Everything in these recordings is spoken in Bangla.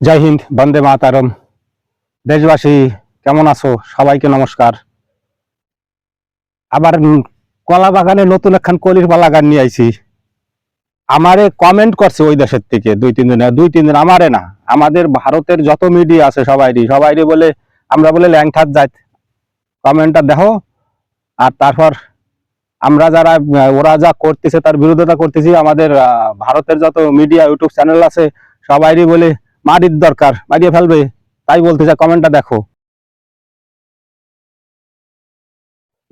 জয় হিন্দ, বন্দে মাতারম। দেশবাসী, কেমন আছো? সবাইকে নমস্কার। আবার কলা বাগানে নতুন একখান কলির বালাগান নিয়ে আইছি। আমারে কমেন্ট করছে ওই দেশের থেকে, দুই, তিন দিন দুই, তিন দিন আমারে না। আমাদের ভারতের যত মিডিয়া আছে সবাইরই সবাইরই বলে, আমরা বলে ল্যাংঠার যাই। কমেন্টটা দেখো, আর তারপর আমরা যারা ওরা যা করতেছে তার বিরোধিতা করতেছি, আমাদের ভারতের যত মিডিয়া ইউটিউব চ্যানেল আছে, সবাইরই বলে মারির দরকার মারিয়ে ফেলবে। তাই বলতে চাই কমেন্টটা দেখো।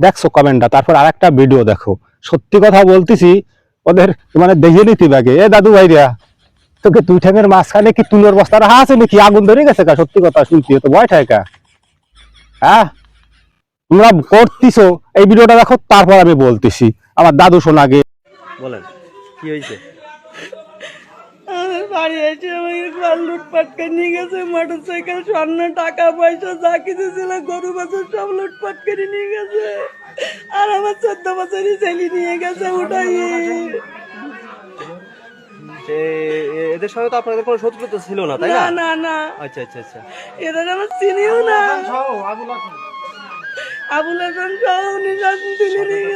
দেখছ কমেন্টটা তারপর আরেকটা ভিডিও দেখো। সত্যি কথা বলতেছি, ওদের মানে দেখে নিতে ব্যাগে এ দাদু ভাইরা, তোকে দুই ঠ্যাঙের মাঝখানে কি তুলোর বস্তা রাখা আছে নাকি? আগুন ধরে গেছে কা? সত্যি কথা শুনছি তো ভয় ঠাকা হ্যাঁ? তোমরা করতেছো, এই ভিডিওটা দেখো, তারপর আমি বলতেছি। আমার দাদু শোনাগে। বলেন, কি হয়েছে? আমার বাড়ি এসে আমাকে ঘর লুটপাট করে নিয়ে গেছে মোটর সাইকেল স্বর্ণ টাকা পয়সা যা কিছু ছিল গরু বাছুর সব লুটপাট করে নিয়ে গেছে। আর আমার চোদ্দ বছরই ছেলে নিয়ে গেছে ওটাই। এ- এদের সঙ্গে তো আপনাদের কোনো শত্রুতা ছিল না তাই না? না আচ্ছা আচ্ছা আচ্ছা। এদের আমার চিনিও না। আবুল হাসান সহ উনি নিয়ে গেছে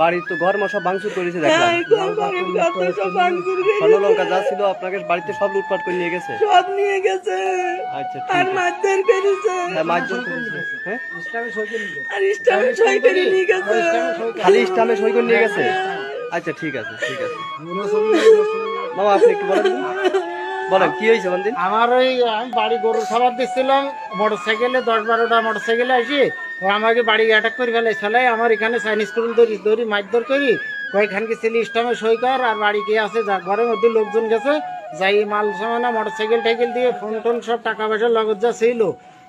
বাড়ির তো ঘর মশা ভাঙচুর করেছে দেখলাম। হ্যাঁ সব বাড়ির যত সব ভাঙচুর করে স্বর্ণ লঙ্কা যা ছিল আপনাকে বাড়িতে সব লুটপাট করে নিয়ে গেছে। সব নিয়ে গেছে। আচ্ছা আর মারধর করেছে। হ্যাঁ মারধর করেছে। হ্যাঁ? আর ইস্টামে সই করে নিয়ে গেছে। খালি স্টামে সই করে নিয়ে গেছে? আচ্ছা ঠিক আছে ঠিক আছে। মামা আপনি কি বলেন। বলেন কি হয়েছে বন্দিন আমার ওই আমি বাড়ি গরু খাবার দিচ্ছিলাম মোটর সাইকেলে দশ বারোটা মোটর সাইকেলে আসি আমাকে বাড়ি অ্যাটাক করে ফেলে। ফেলাই আমার এখানে চাইনিজ স্কুল ধরি ধরি মারধর করি কয়েকখানকে ছেলে স্টামে সই কর, আর বাড়ি গিয়ে আসে যা ঘরের মধ্যে লোকজন গেছে, যাই মাল সামানা মোটর সাইকেল টাইকেল দিয়ে ফোন টোন সব টাকা পয়সা লগত যা ছিল,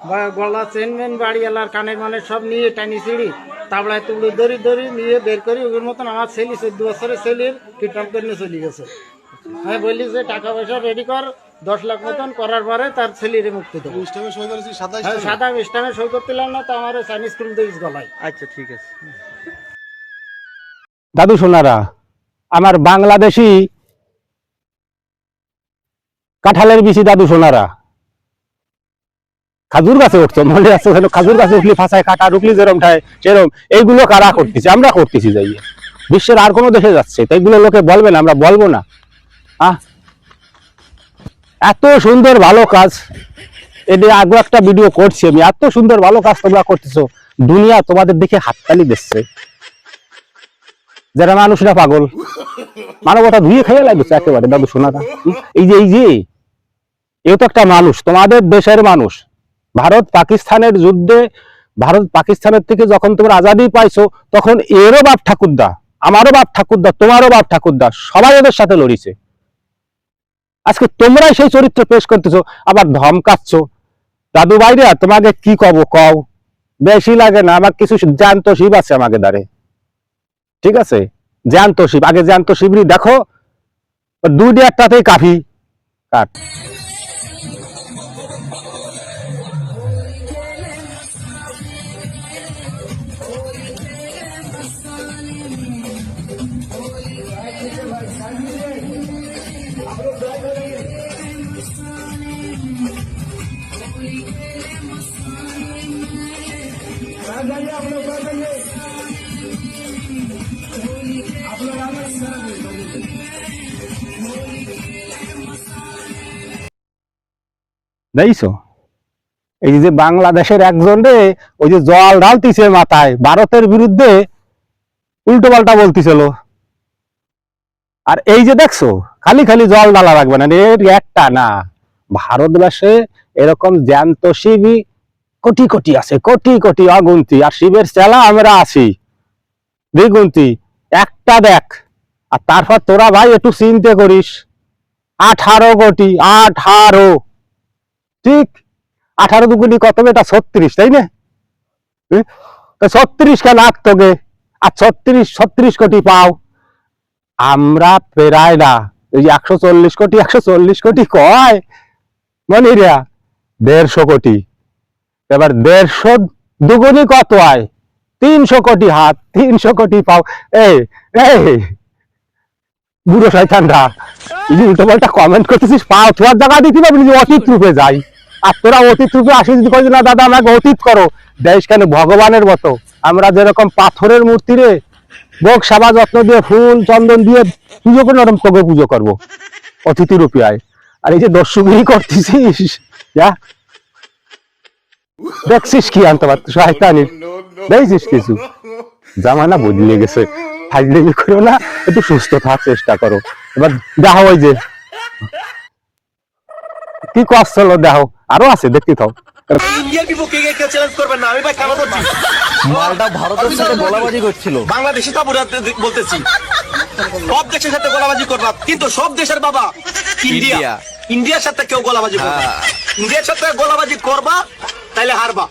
বা গলা চেন মেন বাড়ি এলার কানের মানে সব নিয়ে টানি ছিঁড়ি তাবলায় তুলে দড়ি দড়ি নিয়ে বের করি ওর মতন আমার ছেলে চোদ্দ বছরের ছেলের কিডন্যাপ করে চলে গেছে। আমি বললি যে টাকা পয়সা রেডি কর দশ লাখ মতন করার পরে তার ছেলেরে মুক্তি দেবো। হ্যাঁ, সাদা ইস্টামে সই করতেলাম না তো আমার চাইনিজ স্কুল দিয়েছে গলায়। আচ্ছা ঠিক আছে। দাদু সোনারা আমার বাংলাদেশি কাঁঠালের বিচি দাদু সোনারা। খাজুর গাছে উঠতো মনে আছে ওখানে খাজুর গাছে উঠলি ফাঁসায় কাটা রুকলি যেরম ঠায় সেরম। এইগুলো কারা করতেছি? আমরা করতেছি যাইয়ে। বিশ্বের আর কোনো দেশে যাচ্ছে তো এইগুলো লোকে বলবে না আমরা বলব না। এত সুন্দর ভালো কাজ। এদের আগে একটা ভিডিও করছি আমি। এত সুন্দর ভালো কাজ তোমরা করতেছো। দুনিয়া তোমাদের দিকে হাততালি দিচ্ছে। যারা মানুষরা পাগল, মানবতা ধুয়ে খেয়ে লাগছে একেবারে, দাদু সোনাটা? এই যে এই যে, এও তো একটা মানুষ, তোমাদের দেশের মানুষ। ভারত পাকিস্তানের যুদ্ধে, ভারত পাকিস্তানের থেকে যখন তোমরা আজাদি পাইছো, তখন এরও বাপ ঠাকুরদা, আমারও বাপ ঠাকুরদা, তোমারও বাপ ঠাকুরদা, সবাই ওদের সাথে লড়িছে। আজকে তোমরাই সেই চরিত্র পেশ করতেছো, আবার ধমকাচ্ছ দাদু বাইরে তোমাকে কি কব, কও? বেশি লাগে না, আমার কিছু জ্যান্ত শিব আছে আমাকে দ্বারে ঠিক আছে? জ্যান্ত শিব, আগে জ্যান্ত শিবরি দেখো। দুই ডেয়ারটাতেই কাফি কাট এই যে বাংলাদেশের একজন রে, ওই যে জল ঢালতিছে মাথায়, ভারতের বিরুদ্ধে উল্টো পাল্টা বলতিছিল। আর এই যে দেখছ, খালি খালি জল ঢালা রাখবে না এর একটা না। ভারতবর্ষে এরকম জ্যান্ত শিবই কোটি কোটি আছে, কোটি কোটি অগুন্তি। আর শিবের চেলা আমরা আছি। দ্বিগুন্তি, একটা দেখ। আর তারপর তোরা ভাই একটু চিনতে করিস। আঠারো কোটি, আঠারো। ঠিক? আঠারো দুগুনি কত এটা ছত্রিশ, তাই না? ছত্রিশ কে লাখ তোকে? আর ছত্রিশ ছত্রিশ কোটি পাও। আমরা প্রায় না। ওই একশো চল্লিশ কোটি, একশো চল্লিশ কোটি কয়? মনে রে দেড়শো কোটি। এবার দেড়শো দুগুনি কত আয়? তিনশো কোটি হাত, তিনশো কোটি পাও। এই বুড়ো শয়তানরা, এই উল্টো পাল্টা কমেন্ট করতেছিস, পা তোমার জায়গা দিতে পারবি যে অতীত রূপে যাই। আর তোরা অতীত রূপে আসি যদি না, দাদা, আমাকে অতীত করো। দেশ কেন ভগবানের মতো? আমরা যেরকম পাথরের মূর্তি রে বোক সেবা, যত্ন দিয়ে ফুল, চন্দন দিয়ে পুজো করে, ওরকম তোকে পুজো করব। অতিথি রূপে আয়। আর এই যে দর্শকই করতেছিস যা। দেখছিস কি আনতে পারতো শয়তানির। দেখছিস কিছু? জামানা বদলে গেছে। ফাইজলেমি করো না একটু সুস্থ থাকার চেষ্টা করো। এবার দেখো ওই যে। কি কষ্ট হলো দেখো আরও আছে দেখতে থাও। ইন্ডিয়ার বিপক্ষে কেউ চ্যালেঞ্জ করবেন না? আমি ভাই কেন বলছি? মালটা ভারতের সাথে গোলাবাজি করছিল। বাংলাদেশি তা বলতেছি। সব দেশের সাথে গোলাবাজি করবা। কিন্তু সব দেশের বাবা ইন্ডিয়া। ইন্ডিয়ার সাথে কেউ গোলাবাজি করবা হ্যাঁ। ইন্ডিয়ার সাথে গোলাবাজি করবা তাইলে হারবা।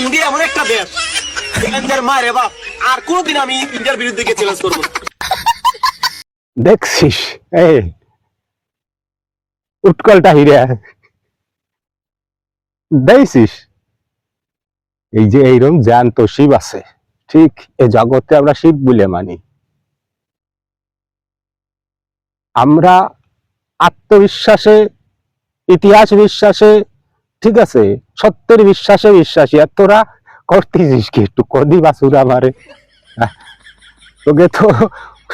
ইন্ডিয়া এমন একটা দেশ চ্যালেঞ্জার মারে বা আর কোনদিন আমি ইন্ডিয়ার বিরুদ্ধে গিয়ে চ্যালেঞ্জ করব দেখছিস এই উৎকলটা হিরে। দেখছিস? এই যে এইরকম জ্যান্ত শিব আছে ঠিক এ জগতে আমরা শিব বলে মানি। আমরা আত্মবিশ্বাসে ইতিহাস বিশ্বাসে ঠিক আছে? সত্যের বিশ্বাসে বিশ্বাসী। আর তোরা করতেছিস কি একটু? কদি বাসুর আহ, তোকে তো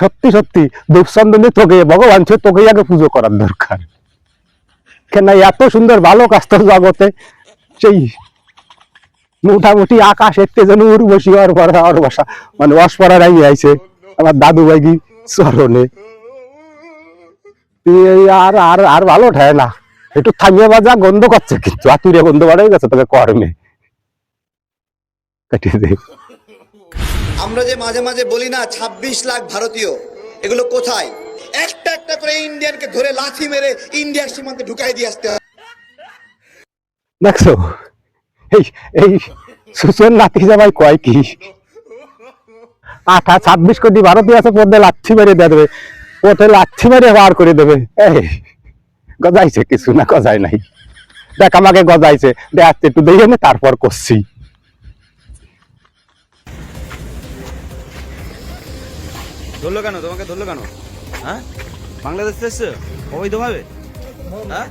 সত্যি সত্যি দুঃসন্দনে তোকে ভগবান সে তোকে আগে পুজো করার দরকার। কেন এত সুন্দর ভালো কাজ তোর জগতে সেই মোটামুটি আকাশ একটু যেন উর্বশী আর পড়া আর বাসা মানে অসপরার আই আইছে। আমার দাদু ভাইগি এই আর আর আর ভালো ঠায় না। একটু থামিয়ে বাজা গন্ধ করছে কিন্তু। গন্ধ বাড়াই গেছে তোকে কর্মে কাটিয়ে দে। আমরা যে মাঝে মাঝে বলি না ২৬ লাখ ভারতীয় এগুলো কোথায়? একটা একটা করে ইন্ডিয়ানকে ধরে লাথি মেরে ইন্ডিয়ার সীমান্তে ঢুকাই দিয়ে আসতে হবে দেখছ? এই এই সুসেন নাতি জামাই কয় কি? আঠা ছাব্বিশ কোটি ভারতীয় আছে পদে লাচ্ছি মেরে দিয়ে দেবে। পথে লাচ্ছি মেরে বার করে দেবে। এই গজাইছে কিছু না গজাই নাই। দেখ আমাকে গজাইছে। দেখ একটু দেখে নে তারপর করছি। ধরলো কেন? তোমাকে ধরলো কেন? হ্যাঁ? বাংলাদেশ এসছে? অবৈধভাবে হ্যাঁ?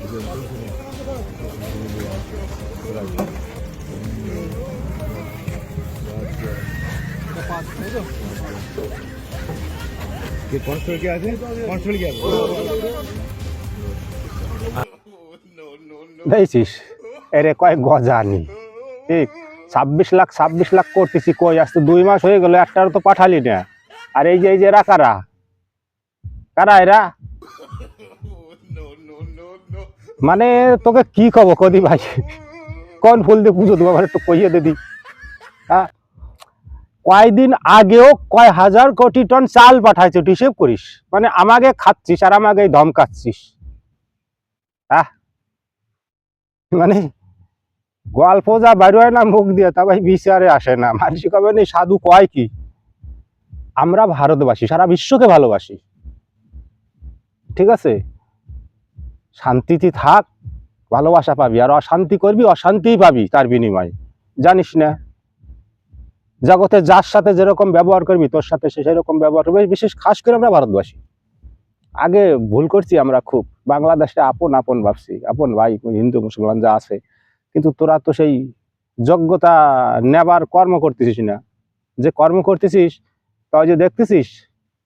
দেখছিস? এরে কয় গজানি। ঠিক, ছাব্বিশ লাখ ছাব্বিশ লাখ করতেছি কই? আসতে দুই মাস হয়ে গেল একটারও তো পাঠালি না। আর এই যে এই যে, এরা কারা? কারা এরা? মানে তোকে কি কব কদি ভাই। কোন ফুল দিয়ে পুজো দেবো? একটু কইয়ে দিদি হ্যাঁ? কয়দিন আগেও কয় হাজার কোটি টন চাল পাঠাইছে হিসেব করিস। মানে আমাকে খাচ্ছিস আর আমাকে ধমকাচ্ছিস। হ্যাঁ মানে গল্প যা বেরোয় না, মুখ দিয়ে তা ভাই বিচারে আসে না। নেই সাধু কয় কি? আমরা ভারতবাসী, সারা বিশ্বকে ভালোবাসি। ঠিক আছে? শান্তিতে থাক, ভালোবাসা পাবি। আর অশান্তি করবি, অশান্তিই পাবি তার বিনিময়ে। জানিস না? জগতে যার সাথে যেরকম ব্যবহার করবি, তোর সাথে সে সেরকম ব্যবহার করবে। বিশেষ খাস করে আমরা ভারতবাসী। আগে ভুল করছি আমরা খুব। বাংলাদেশে আপন আপন ভাবছি। আপন ভাই, হিন্দু, মুসলমান যা আছে। কিন্তু তোরা তো সেই যোগ্যতা নেবার কর্ম করতেছিস না। যে কর্ম করতেছিস তা ওই যে দেখতেছিস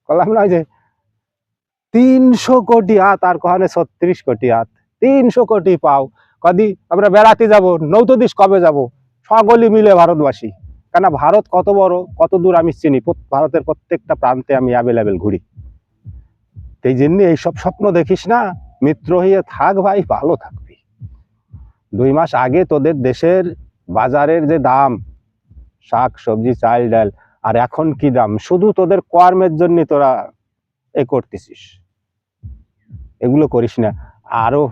কলাম না যে তিনশো কোটি হাত আর কখনো ছত্রিশ কোটি হাত। তিনশো কোটি পাও। কদি আমরা বেড়াতে যাব নৌতদিস কবে যাব? সকলে মিলে ভারতবাসী। কেন ভারত কত বড়, কত দূর আমি চিনি। ভারতের প্রত্যেকটা প্রান্তে আমি অ্যাভেলেবেল ঘুরি। এই জন্য এইসব স্বপ্ন দেখিস না, মিত্র হয়ে থাক ভাই, ভালো থাকবি। দুই মাস আগে তোদের দেশের বাজারের যে দাম, শাক, সবজি, চাল, ডাল, আর এখন কি দাম? শুধু তোদের কর্মের জন্য তোরা এ করতেছিস। এগুলো করিস না। আরও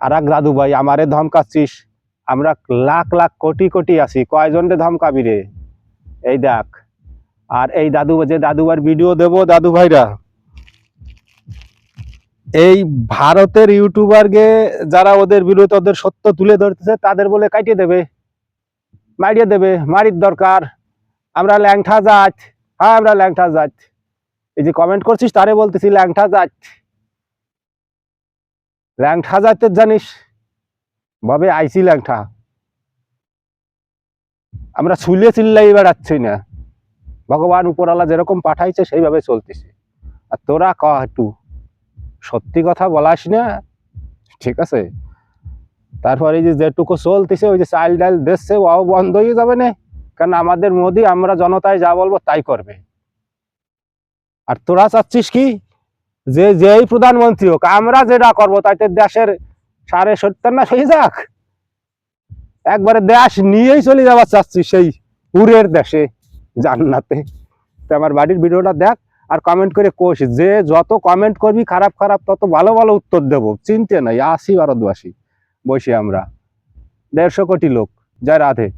আর এক দাদু ভাই, আমারে ধমকাচ্ছিস। আমরা লাখ লাখ কোটি কোটি আছি। কয়জনরে ধমকাবি রে এই দেখ। আর এই দাদু, যে দাদুবার ভিডিও দেবো দাদু ভাইরা এই ভারতের ইউটিউবারকে যারা ওদের বিরুদ্ধে ওদের সত্য তুলে ধরতেছে, তাদের বলে কাটিয়ে দেবে, মারিয়ে দেবে, মারির দরকার। আমরা ল্যাংঠা জাত। হ্যাঁ আমরা ল্যাংঠা জাত। এই যে কমেন্ট করছিস, তারে বলতেছি ল্যাংঠা জাত। ল্যাংঠা জাতের জানিস ভাবে আইসি ল্যাংঠা আমরা ছুলে চিল্লাই বেড়াচ্ছি না। ভগবান উপরালা যেরকম পাঠাইছে, সেইভাবে চলতেছে। আর তোরা ক একটু। সত্যি কথা বলাস না। ঠিক আছে? তারপরে যে যেটুকু চলতেছে, ওই যে চাল ডাল দিচ্ছে ওও বন্ধ হয়ে যাবে না? কারণ আমাদের মোদি, আমরা জনতায় যা বলব তাই করবে। আর তোরা চাচ্ছিস কি? যে যেই প্রধানমন্ত্রী হোক, আমরা যেটা করব তাইতে দেশের সাড়ে সত্তর না সেই যাক। একবারে দেশ নিয়েই চলে যাওয়ার চাচ্ছি সেই পুরের দেশে, জান্নাতে। তো আমার বাড়ির ভিডিওটা দেখ আর কমেন্ট করে কোষ, যে যত কমেন্ট করবি খারাপ খারাপ তত ভালো ভালো উত্তর দেব। চিনতে নাই, আসি ভারতবাসী, বসে আমরা। দেড়শো কোটি লোক যায় রাধে।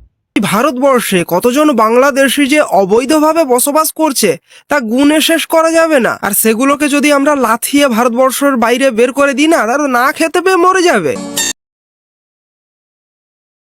ভারতবর্ষে কতজন বাংলাদেশি যে অবৈধভাবে বসবাস করছে, তা গুণে শেষ করা যাবে না। আর সেগুলোকে যদি আমরা লাথিয়ে ভারতবর্ষের বাইরে বের করে দিই না তারা না খেতে পেয়ে মরে যাবে।